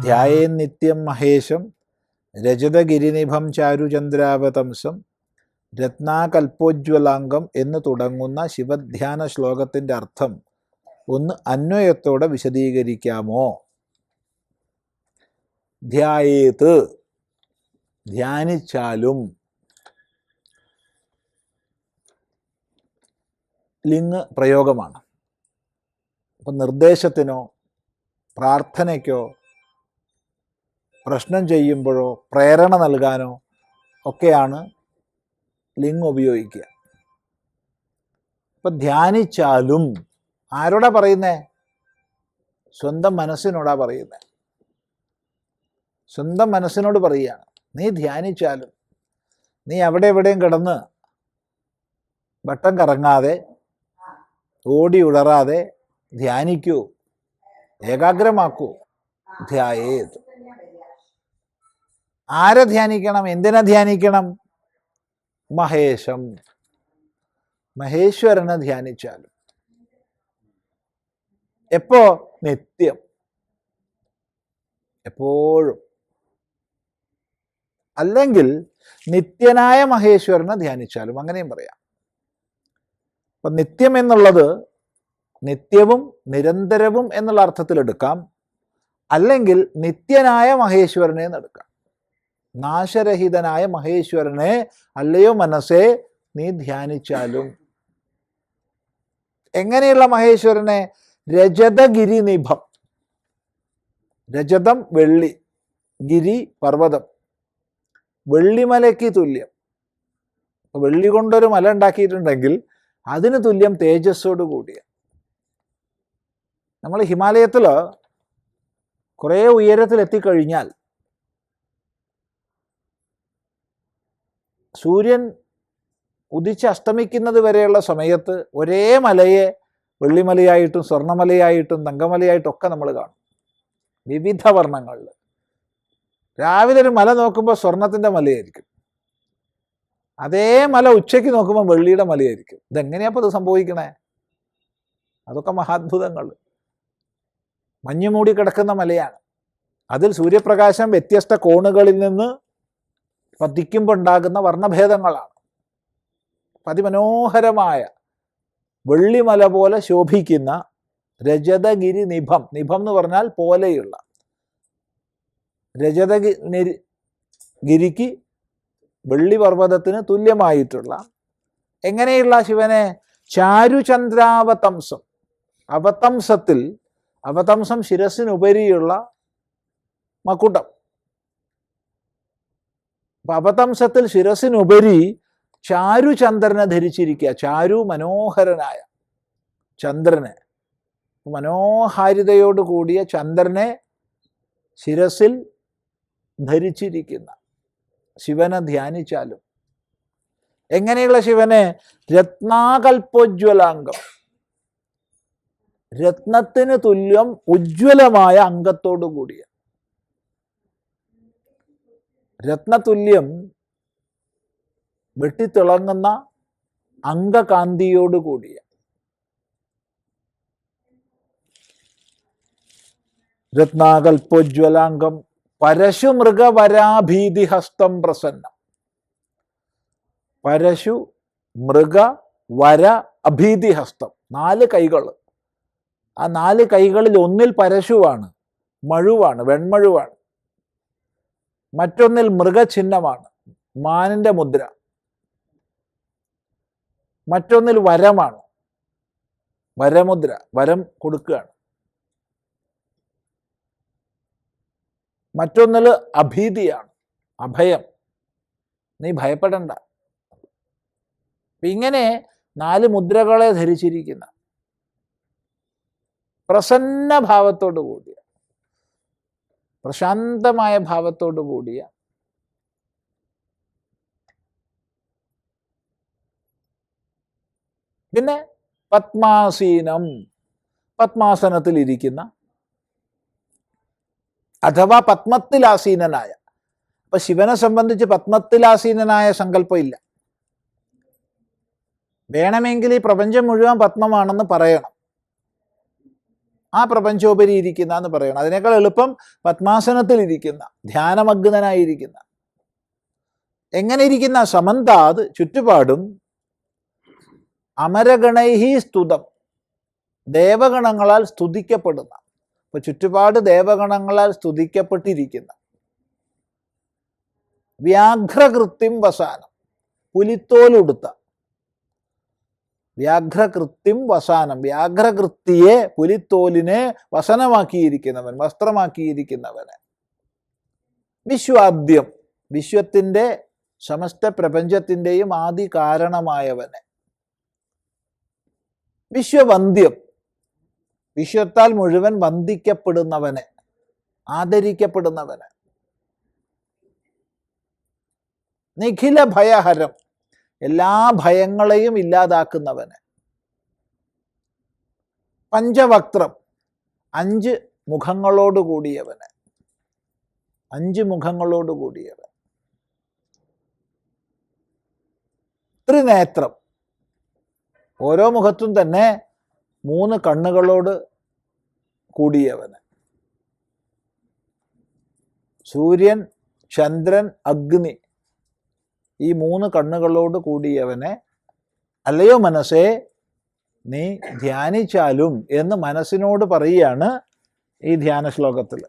ധ്യായേൻ നിത്യം മഹേശം രജതഗിരിനിഭം ചാരുചന്ദ്രാവതംസം രത്നാകൽപ്പോജ്വലാംഗം എന്ന് തുടങ്ങുന്ന ശിവധ്യാന ശ്ലോകത്തിന്റെ അർത്ഥം ഒന്ന് അന്വയത്തോടെ വിശദീകരിക്കാമോ? ധ്യായേത്. ധ്യാനിച്ചാലും ലിംഗ് പ്രയോഗമാണ്. അപ്പം നിർദ്ദേശത്തിനോ പ്രാർത്ഥനയ്ക്കോ പ്രശ്നം ചെയ്യുമ്പോഴോ പ്രേരണ നൽകാനോ ഒക്കെയാണ് ലിങ് ഉപയോഗിക്കുക. ഇപ്പം ധ്യാനിച്ചാലും ആരോടാ പറയുന്നേ? സ്വന്തം മനസ്സിനോടാ പറയുന്നത് സ്വന്തം മനസ്സിനോട് പറയുകയാണ്. നീ ധ്യാനിച്ചാലും നീ അവിടെ എവിടെയും കിടന്ന് വട്ടം കറങ്ങാതെ ഓടി ഉടറാതെ ധ്യാനിക്കൂ ഏകാഗ്രമാക്കൂ. ധ്യായേത്. ആരെ ധ്യാനിക്കണം? എന്തിനെ ധ്യാനിക്കണം? മഹേശം. മഹേശ്വരനെ ധ്യാനിച്ചാലും. എപ്പോ? നിത്യം. എപ്പോഴും. അല്ലെങ്കിൽ നിത്യനായ മഹേശ്വരനെ ധ്യാനിച്ചാലും. അങ്ങനെയും പറയാം. അപ്പൊ നിത്യം എന്നുള്ളത് നിത്യവും നിരന്തരവും എന്നുള്ള അർത്ഥത്തിൽ എടുക്കാം. അല്ലെങ്കിൽ നിത്യനായ മഹേശ്വരനെ എന്നെടുക്കാം നാശരഹിതനായ മഹേശ്വരനെ അല്ലയോ മനസ്സേ നീ ധ്യാനിച്ചാലും. എങ്ങനെയുള്ള മഹേശ്വരനെ? രജതഗിരി നിഭം രജതം വെള്ളി ഗിരി പർവതം. വെള്ളിമലയ്ക്ക് തുല്യം. വെള്ളി കൊണ്ടൊരു മല ഉണ്ടാക്കിയിട്ടുണ്ടെങ്കിൽ അതിന് തുല്യം തേജസ്സോട് കൂടിയ. നമ്മൾ ഹിമാലയത്തിൽ കുറേ ഉയരത്തിൽ എത്തിക്കഴിഞ്ഞാൽ സൂര്യൻ ഉദിച്ച് അസ്തമിക്കുന്നത് വരെയുള്ള സമയത്ത് ഒരേ മലയെ വെള്ളിമലയായിട്ടും സ്വർണമലയായിട്ടും തങ്കമലയായിട്ടും ഒക്കെ നമ്മൾ കാണും. വിവിധ വർണങ്ങളിൽ. രാവിലെ ഒരു മല നോക്കുമ്പോൾ സ്വർണത്തിന്റെ മലയായിരിക്കും. അതേ മല ഉച്ചയ്ക്ക് നോക്കുമ്പോൾ വെള്ളിയുടെ മലയായിരിക്കും. ഇതെങ്ങനെയാപ്പോൾ ഇത് സംഭവിക്കണേ? അതൊക്കെ മഹാത്ഭുതങ്ങൾ. മഞ്ഞു മൂടി കിടക്കുന്ന മലയാണ്. അതിൽ സൂര്യപ്രകാശം വ്യത്യസ്ത കോണുകളിൽ നിന്ന് പതിക്കുമ്പോൾ ഉണ്ടാകുന്ന വർണഭേദങ്ങളാണ്. അതിമനോഹരമായ വെള്ളിമല പോലെ ശോഭിക്കുന്ന രജതഗിരി നിഭം. നിഭം എന്ന് പറഞ്ഞാൽ പോലെയുള്ള. രജതഗിരി ഗിരിക്ക് വെള്ളി പർവതത്തിന് തുല്യമായിട്ടുള്ള. എങ്ങനെയുള്ള ശിവനെ? ചാരുചന്ദ്രാവതംസം. അവതംസത്തിൽ അവതംസം ശിരസിനുപരിയുള്ള മക്കുട്ടം അപ്പൊ അവതംസത്തിൽ ശിരസിനുപരി ചാരുചന്ദ്രനെ ധരിച്ചിരിക്കുക. ചാരു മനോഹരനായ ചന്ദ്രനെ. മനോഹാരിതയോട് കൂടിയ ചന്ദ്രനെ ശിരസിൽ ധരിച്ചിരിക്കുന്ന. ശിവനെ ധ്യാനിച്ചാലും. എങ്ങനെയുള്ള ശിവനെ? രത്നാകൽപ്പോജ്വലാംഗം. രത്നത്തിന് തുല്യം ഉജ്ജ്വലമായ അംഗത്തോടു കൂടിയ. രത്നതുല്യം വെട്ടിത്തിളങ്ങുന്ന അംഗകാന്തിയോട് കൂടിയ. രത്നാകൽപ്പോജ്വലാംഗം പരശു മൃഗവരാഭീതി ഹസ്തം പ്രസന്നം. പരശു മൃഗ വര അഭീതി ഹസ്തം നാല് കൈകൾ. ആ നാല് കൈകളിൽ ഒന്നിൽ പരശുവാണ് മഴുവാണ് വെൺമഴുവാണ്. മറ്റൊന്നിൽ മൃഗചിഹ്നമാണ് മാനിന്റെ മുദ്ര. മറ്റൊന്നിൽ വരമാണ് വരമുദ്ര വരം കൊടുക്കുകയാണ്. മറ്റൊന്നിൽ അഭീതിയാണ് അഭയം. നീ ഭയപ്പെടണ്ട. ഇങ്ങനെ നാല് മുദ്രകളെ ധരിച്ചിരിക്കുന്ന പ്രസന്ന ഭാവത്തോടു കൂടിയ പ്രശാന്തമായ ഭാവത്തോടു കൂടിയ പിന്നെ പത്മാസീനം പത്മാസനത്തിൽ ഇരിക്കുന്ന അഥവാ പത്മത്തിലാസീനനായ. അപ്പൊ ശിവനെ സംബന്ധിച്ച് പത്മത്തിലാസീനനായ സങ്കല്പം ഇല്ല വേണമെങ്കിൽ ഈ പ്രപഞ്ചം മുഴുവൻ പത്മമാണെന്ന് പറയണം. ആ പ്രപഞ്ചോപരി ഇരിക്കുന്ന എന്ന് പറയണം. അതിനേക്കാൾ എളുപ്പം പത്മാസനത്തിൽ ഇരിക്കുന്ന ധ്യാനമഗ്നനായിരിക്കുന്ന. എങ്ങനെ ഇരിക്കുന്ന? സമന്താത് ചുറ്റുപാടും അമരഗണൈഹി സ്തുതം. ദേവഗണങ്ങളാൽ സ്തുതിക്കപ്പെടുന്ന. അപ്പൊ ചുറ്റുപാട് ദേവഗണങ്ങളാൽ സ്തുതിക്കപ്പെട്ടിരിക്കുന്ന. വ്യാഘ്രകൃത്യം വസാനം. പുലിത്തോലുടുത്ത. വ്യാഘ്രകൃത്യം വസാനം. വ്യാഘ്രകൃത്തിയെ പുലിത്തോലിനെ വസനമാക്കിയിരിക്കുന്നവൻ വസ്ത്രമാക്കിയിരിക്കുന്നവന്. വിശ്വാദ്യം. വിശ്വത്തിന്റെ സമസ്ത പ്രപഞ്ചത്തിന്റെയും ആദി കാരണമായവന് വിശ്വവന്ദ്യം വിശ്വത്താൽ മുഴുവൻ വന്ദിക്കപ്പെടുന്നവന് ആദരിക്കപ്പെടുന്നവന്. നിഖില ഭയഹരം എല്ലാ ഭയങ്ങളെയും ഇല്ലാതാക്കുന്നവന്. പഞ്ചവക്ത്രം അഞ്ച് മുഖങ്ങളോട് കൂടിയവന്. അഞ്ച് മുഖങ്ങളോട് കൂടിയവൻ. ത്രിനേത്രം ഓരോ മുഖത്തും തന്നെ മൂന്ന് കണ്ണുകളോട് കൂടിയവന്. സൂര്യൻ ചന്ദ്രൻ അഗ്നി ഈ മൂന്ന് കണ്ണുകളോട് കൂടിയവനെ അല്ലയോ മനസ്സേ നീ ധ്യാനിച്ചാലും എന്ന് മനസ്സിനോട് പറയുകയാണ് ഈ ധ്യാന ശ്ലോകത്തിൽ